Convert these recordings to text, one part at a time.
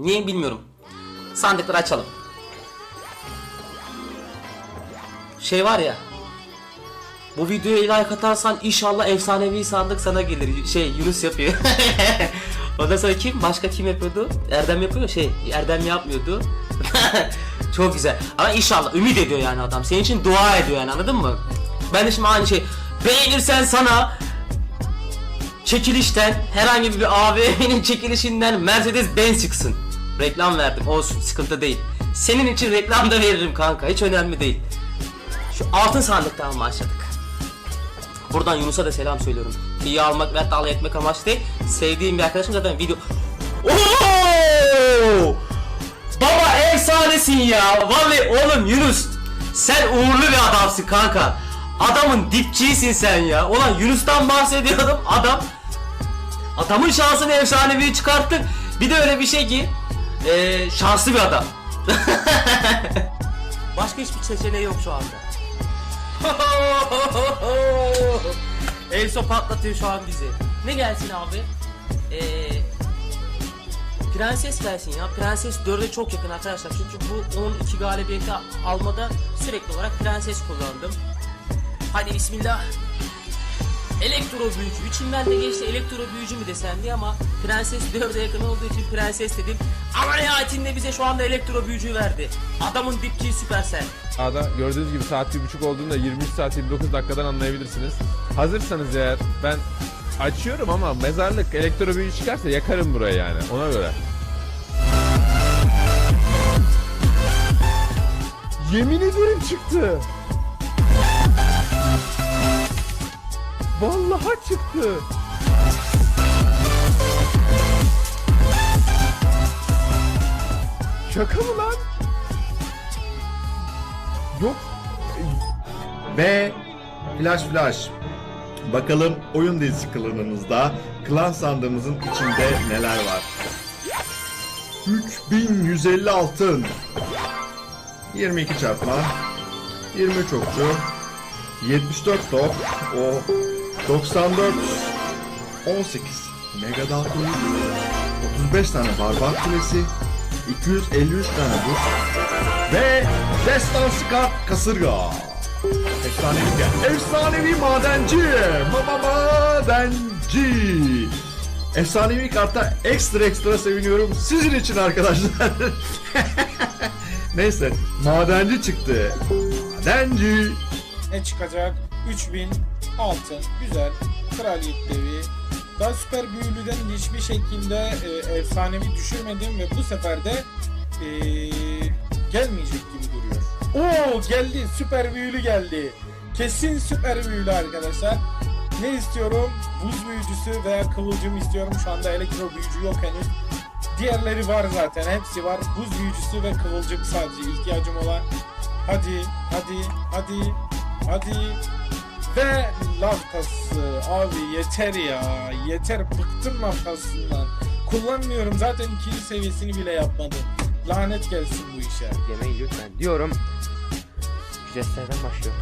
Niye bilmiyorum. Sandıkları açalım. Şey var ya. Bu videoya like atarsan inşallah efsanevi sandık sana gelir. Şey Yunus yapıyor. Ondan sonra kim? Başka kim yapıyordu? Erdem yapıyor. Şey Erdem yapmıyordu. Çok güzel. Ama inşallah ümit ediyor yani adam. Senin için dua ediyor yani anladın mı? Ben de şimdi aynı şey. Beğenirsen sana çekilişten herhangi bir AVM'nin çekilişinden Mercedes Benz çıksın. Reklam verdim olsun sıkıntı değil. Senin için reklam da veririm kanka hiç önemli değil. Şu altın sandıktan başladık. Buradan Yunus'a da selam söylüyorum. İyi almak ve alay etmek amaçlı değil. Sevdiğim bir arkadaşım zaten video... Oo! Baba efsanesin ya. Vallahi oğlum Yunus. Sen uğurlu bir adamsın kanka. Adamın dipçisin sen ya. Ulan Yunus'tan bahsediyordum. Adam Adamın şansını efsanevi çıkarttık. Bir de öyle bir şey ki eee, şanslı bir adam. Başka hiçbir seçeneği yok şu anda. Elso patlatıyor şu an bizi. Ne gelsin abi? Eee Prenses gelsin ya. Prenses 4'e çok yakın arkadaşlar. Çünkü bu 12 galibiyeti almada sürekli olarak prenses kullandım. Hadi bismillah. Elektro büyücü. İçimden de geçti elektro büyücü mü desem ama prenses 4'e yakın olduğu için prenses dedim. Ama nihayetinde bize şu anda elektro büyücü verdi. Adamın dipçiyi süpersel. A'da gördüğünüz gibi saat 1.30 olduğunda 23 saat 29 dakikadan anlayabilirsiniz. Hazırsanız eğer ben açıyorum ama mezarlık elektro büyü çıkarsa yakarım burayı yani ona göre. Yemin ederim çıktı. Vallahi çıktı. Şaka mı lan? Yok. Ve flash flash. Bakalım oyun dizisi klanımızda klan sandığımızın içinde neler var. 3150 altın. 22 çarpma. 23 okçu. 74 top. O 94 18 mega dal kulu, 35 tane barbar kulesi. 253 tane buz ve destansı kart kasırga. Efsanevi gel. Efsanevi madenci. Mama madenci. Efsanevi kartta ekstra ekstra seviniyorum. Sizin için arkadaşlar. Neyse. Madenci çıktı. Madenci. Ne çıkacak? 3000 altın. Güzel. Kraliyet devi. Daha süper büyülüden hiçbir şekilde e, efsanevi düşürmedim ve bu sefer de e, gelmeyecek gibi duruyor. Oo geldi. Süper büyülü geldi. Kesin süper büyülü arkadaşlar. Ne istiyorum? Buz büyücüsü veya kıvılcım istiyorum. Şu anda elektro büyücü yok henüz. Diğerleri var zaten. Hepsi var. Buz büyücüsü ve kıvılcım sadece ihtiyacım olan. Hadi, hadi, hadi, hadi. Ve laftası. Abi yeter ya. Yeter. Bıktım laftasından. Kullanmıyorum. Zaten ikinci seviyesini bile yapmadım. Lanet gelsin bu işe. Yemeği lütfen diyorum. Jestlerden başlıyor.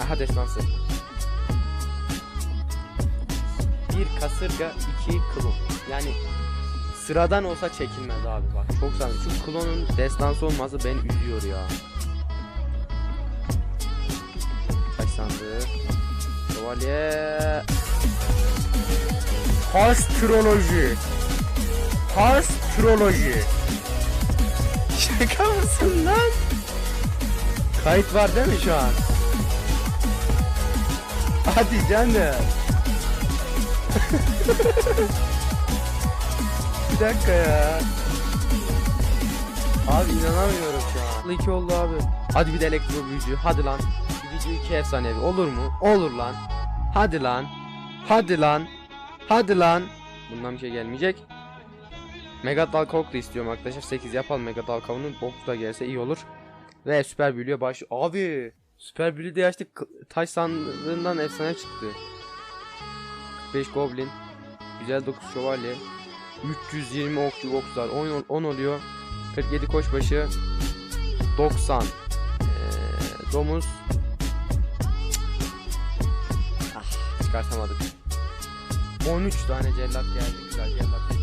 Aha destansı. Bir kasırga, iki klon. Yani sıradan olsa çekilmez abi bak. Çok sağlam. Şu klonun destansı olması beni üzüyor ya. Sandığı? Şövalye. Astroloji. Astroloji. Şaka mısın lan? Kayıt var değil mi şu an? Hadi canım. bir dakika ya. Abi inanamıyorum şu an. 2 oldu abi. Hadi bir de elektro büyücü. Hadi lan. Video 2 efsanevi. Olur mu? Olur lan. Hadi lan. Hadi lan. Hadi lan. Bundan bir şey gelmeyecek. Mega Dal Kavuk da istiyorum arkadaşlar. 8 yapalım Mega Dal Kavuk'un. Bok da gelse iyi olur. Ve Süper Büyülü'ye baş... Abi! Süper Büyülü de açtık. Taş sandığından efsane çıktı. 45 Goblin. Güzel 9 Şövalye. 320 okçu okçular 10, 10 oluyor. 47 koçbaşı. 90. Ee, domuz. Çıkartamadık. 13 tane cellat geldi. Güzel cellat.